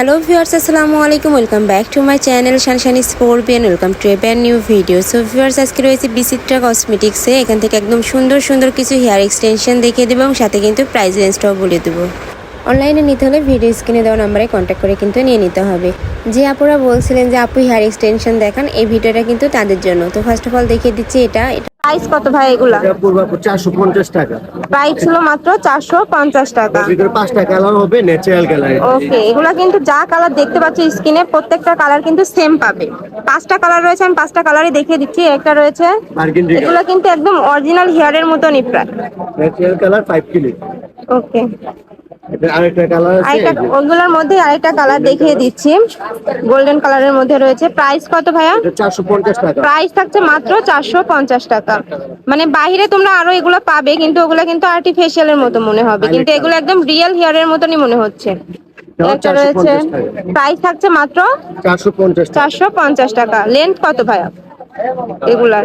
Hello viewers আসসালামু আলাইকুম welcome back to my channel শানশানি Beant welcome to a new video so viewers আজকে রয়েছে বিচিত্রা কসমেটিক্সে এখান থেকে একদম সুন্দর সুন্দর কিছু হেয়ার এক্সটেনশন দেখিয়ে দেবো এবং সাথে কিন্তু প্রাইস রেঞ্জটাও বলে দেবো। অনলাইনে নিতে হলে ভিডিও স্ক্রিনে দেওয়া নাম্বারে কন্ট্যাক্ট করে কিন্তু নিয়ে নিতে হবে। যে আপুরা বলছিলেন যে, আপু হেয়ার এক্সটেনশন দেখান, এই ভিডিওটা কিন্তু তাদের জন্য। তো ফার্স্ট অফ অল দেখিয়ে দিচ্ছি এটা। এটা প্রাইস কত ভাই এগুলা? চারশো পঞ্চাশ টাকা। প্রাইস ছিল মাত্র চারশো পঞ্চাশ টাকা। পাঁচটা কালার হবে ন্যাচারাল কালার ওকে এগুলা কিন্তু যা কালার দেখতে পাচ্ছি স্কিনে প্রত্যেকটা কালার কিন্তু সেম পাবে। পাঁচটা কালার রয়েছে আমি পাঁচটা কালারই দেখিয়ে দিচ্ছি। একটা রয়েছে এগুলো কিন্তু একদম অরিজিনাল হেয়ারের মতনই প্রায়। Natural colour five kilo okay ওগুলোর মধ্যে আরেকটা কালার দেখিয়ে দিচ্ছি। গোল্ডেন কালারের মধ্যে রয়েছে। প্রাইস কত ভাইয়া? প্রাইস থাকছে মাত্র চারশো পঞ্চাশ টাকা। মানে বাইরে তোমরা আরও এগুলো পাবে কিন্তু ওগুলো কিন্তু আর্টিফিশিয়ালের মতো মনে হবে। কিন্তু এগুলো একদম রিয়েল হেয়ারের মতনই মনে হচ্ছে। একটা রয়েছে। প্রাইস থাকছে মাত্র চারশো পঞ্চাশ টাকা। লেন্থ কত ভাইয়া? এগুলার।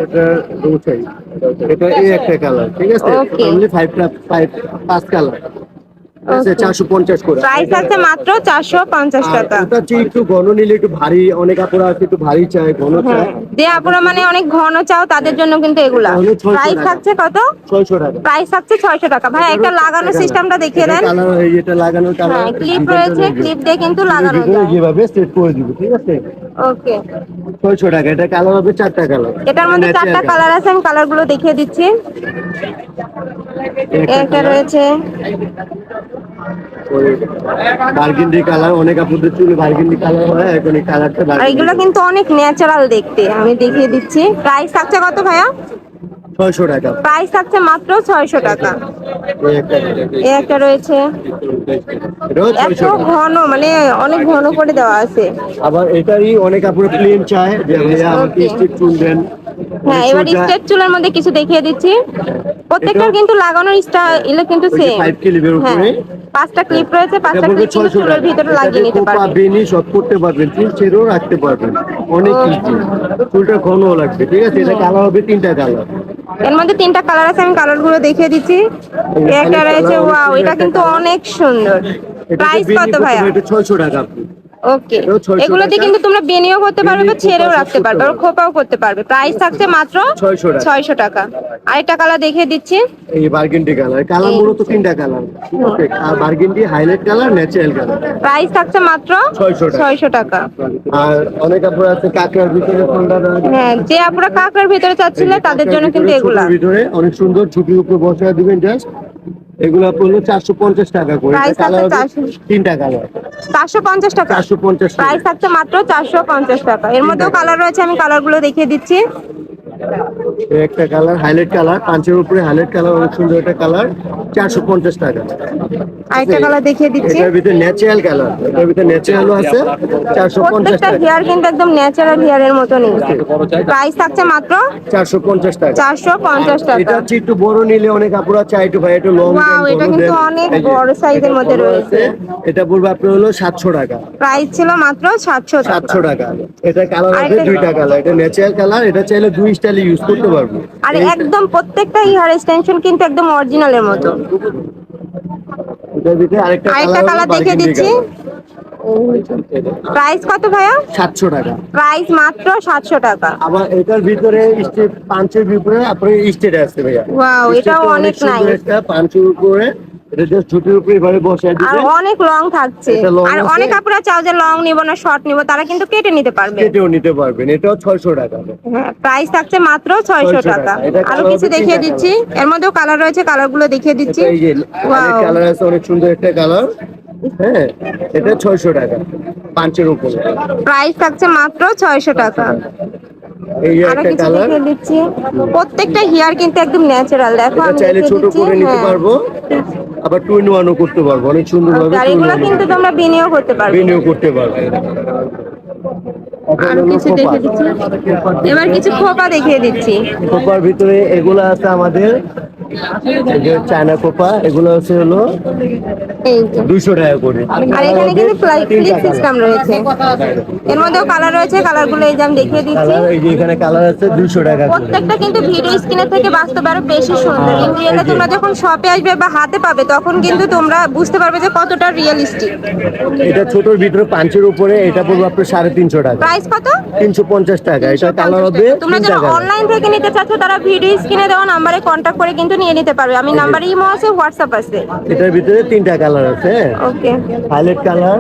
এটা এই একটা কালার ঠিক আছে. অনলি ফাইভ ফাইভ পাঁচ কালার. চারশো পঞ্চাশ করে। প্রাইস থাকছে মাত্র চারশো পঞ্চাশ টাকা। ওটা যে একটু ঘন নিলে একটু ভারী অনেক আপুরা আছে একটু ভারী চায় ঘন চায়। যে আপনারা মানে অনেক ঘন চাও তাদের জন্য কিন্তু এগুলা। তাহলে 600 প্রাইস থাকছে কত? ছয়শো টাকা। প্রাইস থাকছে ছয়শো টাকা। ভাই একটা লাগানোর সিস্টেমটা দেখিয়ে দেন। এটা লাগানোর হ্যাঁ ক্লিপ রয়েছে ক্লিপ দিয়ে কিন্তু লাগানো যায়। যেভাবে সেট করে দিব ঠিক আছে? ওকে ছয়শো টাকা। এটা কালার হবে চারটা কালার। এটার মধ্যে চারটা কালার আছে আমি কালারগুলো দেখিয়ে দিচ্ছি। একটা রয়েছে। বার্গেন্ডি কালার অনেক আপুদের চুলে বার্গেন্ডি কালার হয় এখন এই কালারটা এগুলো কিন্তু অনেক ন্যাচারাল দেখতে আমি দেখিয়ে দিচ্ছি। প্রাইস থাকছে কত ভাইয়া? ছয়শো টাকা। প্রাইস থাকছে মাত্র ছয়শো টাকা। এই একটা রয়েছে। এত ঘন মানে অনেক ঘন করে দেওয়া আছে। আবার এটারই অনেক আপুরে প্লেন চায় যে ভাইয়া আমাকে স্টিক চুল দেন। হ্যাঁ এবার স্ট্রেট চুলের মধ্যে কিছু দেখিয়ে দিচ্ছি। প্রত্যেকটার কিন্তু লাগানোর স্টাইল কিন্তু সেম ক্লিপের হ্যাঁ উপরে। পাঁচটা ক্লিপ রয়েছে পাঁচটা ক্লিপ কিন্তু চুলের ভিতরে লাগিয়ে নিতে খোপা পারবে। বেনি সব করতে পারবেন চুল ছেড়েও রাখতে পারবেন। অনেক. ইজি চুলটা ঘনও লাগবে ঠিক আছে? এটা কালার হবে তিনটা কালারের মধ্যে তিনটা কালার আছে আমি কালারগুলো দেখিয়ে দিচ্ছি। একটা রয়েছে ওয়াও এটা কিন্তু অনেক সুন্দর। প্রাইস কত ভাইয়া? এটা ছয়শো টাকা আপনি। ওকে। এটাও 600 এগুলোতে কিন্তু তোমরা বেনিও করতে পারবে বা ছেড়েও রাখতে পারবে আর খোপাও করতে পারবে। প্রাইস থাকছে মাত্র 600 টাকা। ছয়শো টাকা। আরেকটা কালার দেখিয়ে দিচ্ছি। এই বার্গেন্ডি কালার কালার মূলত তিনটা কালার আছে আর burgundy highlight colour natural colour price থাকছে মাত্র 600 টাকা। আর অনেক আপনার আছে কাঁকড়ার ভিতরে ঠান্ডা হ্যাঁ যে আপনারা কাঁকড়ার ভিতরে চাচ্ছিলেন তাদের জন্য কিন্তু এগুলা। ভিতরে অনেক সুন্দর ঝুঁকির উপর বসায় দিবেন জাস্ট এগুলা পড়ল চারশো পঞ্চাশ টাকা করে। Price কালার আছে 400 তিনটা কালার চারশো পঞ্চাশ টাকা? চারশো পঞ্চাশ প্রাইস থাকছে মাত্র চারশো পঞ্চাশ টাকা। এর মধ্যেও কালার রয়েছে আমি কালারগুলো দেখিয়ে দিচ্ছি। একটা কালার হাইলাইট কালার পাঁচের উপরে হাইলাইট কালার অনেক সুন্দর একটা কালার চারশো পঞ্চাশ টাকা। আরেকটা কালার দেখিয়ে দিচ্ছি। এটার ভিতরে ন্যাচারাল কালার এটার ভিতরে ন্যাচারালও আছে চারশো পঞ্চাশ প্রত্যেকটা টাকা। হেয়ার কিন্তু একদম ন্যাচারাল হেয়ারের মতনই। প্রাইস থাকছে মাত্র চারশো পঞ্চাশ টাকা। চারশো পঞ্চাশ এটা হচ্ছে একটু বড় নিলে অনেক আপুরা চাই একটু ভাই একটু লং Wow, এটা কিন্তু অনেক বড় সাইজের মধ্যে রয়েছে। এটা বলব আপনার হলো সাতশো টাকা। প্রাইস ছিল মাত্র সাতশো টাকা। সাতশো টাকা। এটা কালার আছে দুইটা কালার এটা ন্যাচারাল কালার এটা চাইলে দুই স্টাইলে ইউজ করতে পারব। আর একদম প্রত্যেকটা হেয়ার এক্সটেনশন কিন্তু একদম অরিজিনালের মতো। এটার ভিতরে আরেকটা কালার দিচ্ছি। প্রাইস কত ভাইয়া? সাতশো টাকা। প্রাইস মাত্র সাতশো টাকা। আবার এটার ভিতরে স্টেপ পাঁচের ভিতরে আপনি স্টেট আছে ভাইয়া। এটাও অনেক পাঁচের উপরে এটা জাস্ট ঝুটির উপরে এভাবে আর অনেক লং থাকছে। আর অনেক আপনারা চাও যে লং নিব না শর্ট নিব তারা কিন্তু কেটে নিতে পারবে। কেটেও নিতে পারবেন। এটাও ছয়শো টাকা। হ্যাঁ প্রাইস থাকছে মাত্র ছয়শো 600 টাকা। আরও কিছু দেখিয়ে দিচ্ছি। এর মধ্যেও কালার রয়েছে কালারগুলো দেখিয়ে দিচ্ছি। Wow. কালার আছে অনেক সুন্দর একটা কালার হ্যাঁ এটা ছয়শো টাকা পাঁচের উপরে। প্রাইস থাকছে মাত্র ছয়শো টাকা। প্রত্যেকটা হেয়ার কিন্তু একদম ন্যাচারাল দেখো আমি চাইলে ছোট করে নিতে হ্যাঁ। পারব। আবার টু ইন ওয়ানও করতে পারব অনেক সুন্দর ভাবে আর এগুলো কিন্তু তোমরা বিনিয়োগ করতে পারবে। বিনিয়োগ করতে পারব। আরও কিছু দেখিয়ে দিচ্ছি। এবার কিছু খোপা দেখিয়ে দিচ্ছি। খোপার ভিতরে এগুলা আছে আমাদের চায়না কোপা এগুলো হচ্ছে হলো দুইশো টাকা করে। আর এখানে কিন্তু সিস্টেম রয়েছে। এর মধ্যেও কালার রয়েছে কালারগুলো এই যে আমি দেখিয়ে দিচ্ছি। এই যে এখানে কালার আছে দুইশো টাকা প্রত্যেকটা কিন্তু ভিডিও স্ক্রিনের থেকে বাস্তবে আরও বেশি সুন্দর। ইন রিয়েলে তোমরা যখন শপে আসবে বা হাতে পাবে তখন কিন্তু তোমরা বুঝতে পারবে যে কতটা রিয়েলিস্টিক এটা ছোটর ভিতরে পাঁচের উপরে এটা পড়বে আপনার সাড়ে তিনশো টাকা। প্রাইস কত? তিনশো পঞ্চাশ টাকা। এটা কালার হবে তোমরা যারা অনলাইন থেকে নিতে চাচ্ছ তারা ভিডিও স্ক্রিনে দেওয়া নাম্বারে কন্ট্যাক্ট করে কিন্তু নিয়ে নিতে পারবে। আমি নাম্বার ইমো আছে হোয়াটসঅ্যাপ আছে। এটার ভিতরে তিনটা কালার আছে। ওকে হাইলাইট কালার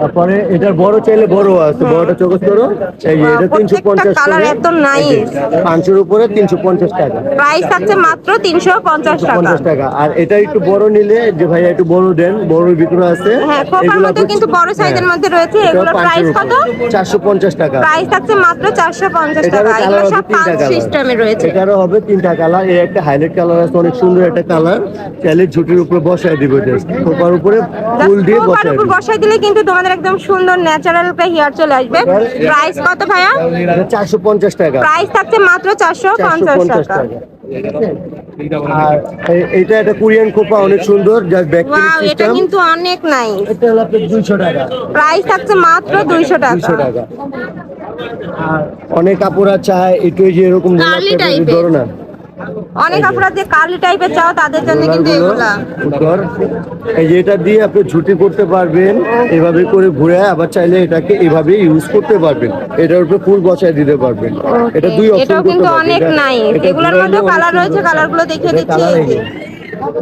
তারপরে এটার বড় চাইলে বড় আছে বড়টা চোখস করো এই যে এটা Wow, তিনশো পঞ্চাশ প্রত্যেকটা colour এত nice। পাঁচশোর উপরে তিনশো পঞ্চাশ টাকা। প্রাইস থাকছে মাত্র তিনশো পঞ্চাশ টাকা। পঞ্চাশ টাকা। আর এটা একটু বড় নিলে যে ভাই একটু বড় দেন বড়র ভিতরে আছে। হ্যাঁ খোপার মধ্যে কিন্তু বড় সাইজের মধ্যে রয়েছে। এগুলো প্রাইস কত? চারশো পঞ্চাশ টাকা। প্রাইস আছে মাত্র চারশো পঞ্চাশ এটারও টাকা। এগুলো সব পাঁচ কালার সিস্টেমে রয়েছে। এটারও হবে তিনটা কালার এই একটা হাইলাইট কালার আছে অনেক সুন্দর একটা কালার। চাইলে ঝুটির উপরে বসায় দিব জাস্ট খোপার উপরে ফুল দিয়ে বসায় দিব। বসাই দিলে কিন্তু তোমাদের একদম সুন্দর ন্যাচারাল একটা হেয়ার চলে আসবে। প্রাইস কত ভাইয়া? চারশো পঞ্চাশ টাকা। প্রাইস থাকছে মাত্র চারশো চারশো পঞ্চাশ পঞ্চাশ টাকা একটা কোরিয়ান অনেক সুন্দর। যার ব্যাকটেরিয়া ওয়াও এটা কিন্তু অনেক নাইস এটা হলো আপনার দুইশো টাকা। প্রাইস থাকছে মাত্র দুইশো দুইশো টাকা। টাকা আর অনেক কাপড়া চায় একটু যে এরকম Curly অনেক আপনারা যে কালি টাইপের চাও তাদের জন্য কিন্তু এগুলা। এই যে এটা দিয়ে আপনি ঝুটি করতে পারবেন এভাবে করে ঘুরে আবার চাইলে এটাকে এভাবে ইউজ করতে পারবেন। এটার উপরে ফুল বসায় দিতে পারবেন। এটা দুই অপশন কিন্তু অনেক নাই এগুলোর মধ্যে কালার রয়েছে কালারগুলো দেখিয়ে দিচ্ছি।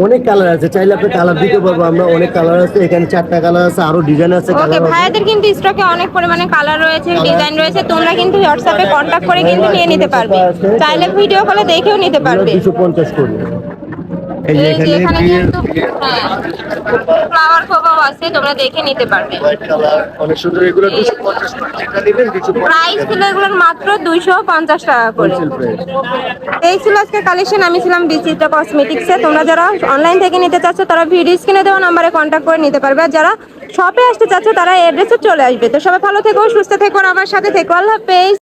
অনেক কালার আছে চাইলে আপনি কালার দিতে পারব আমরা অনেক কালার আছে এখানে চারটা কালার আছে আরও ডিজাইন আছে ওকে ভাইয়াদের কিন্তু স্টকে অনেক পরিমাণে কালার রয়েছে ডিজাইন রয়েছে তোমরা কিন্তু হোয়াটসঅ্যাপে কন্ট্যাক্ট করে কিন্তু নিয়ে নিতে পারবে। চাইলে ভিডিও কলে দেখেও নিতে পারবে। দুশো পঞ্চাশ করে। এই যে এখানে এখানে কিন্তু ফ্লাওয়ার খোপাও আছে তোমরা দেখে নিতে পারবে। হোয়াইট অনেক সুন্দর। এগুলো দুশো পঞ্চাশ যেটা নেবেন দুশো প্রাইস ছিল এগুলোর মাত্র দুইশো পঞ্চাশ টাকা করে। এই ছিল আজকে কালেকশন আমি ছিলাম কসমেটিক্সে তোমরা যারা অনলাইন থেকে নিতে চাচ্ছ তারা ভিডিও স্ক্রিনে দেওয়া নাম্বারে কন্ট্যাক্ট করে নিতে পারবে। আর যারা শপে আসতে চাচ্ছ তারা এড্রেসে চলে আসবে। তো সবাই ভালো থেকো সুস্থ থেকো আমার সাথে থেকো। আল্লাহ হাফেজ।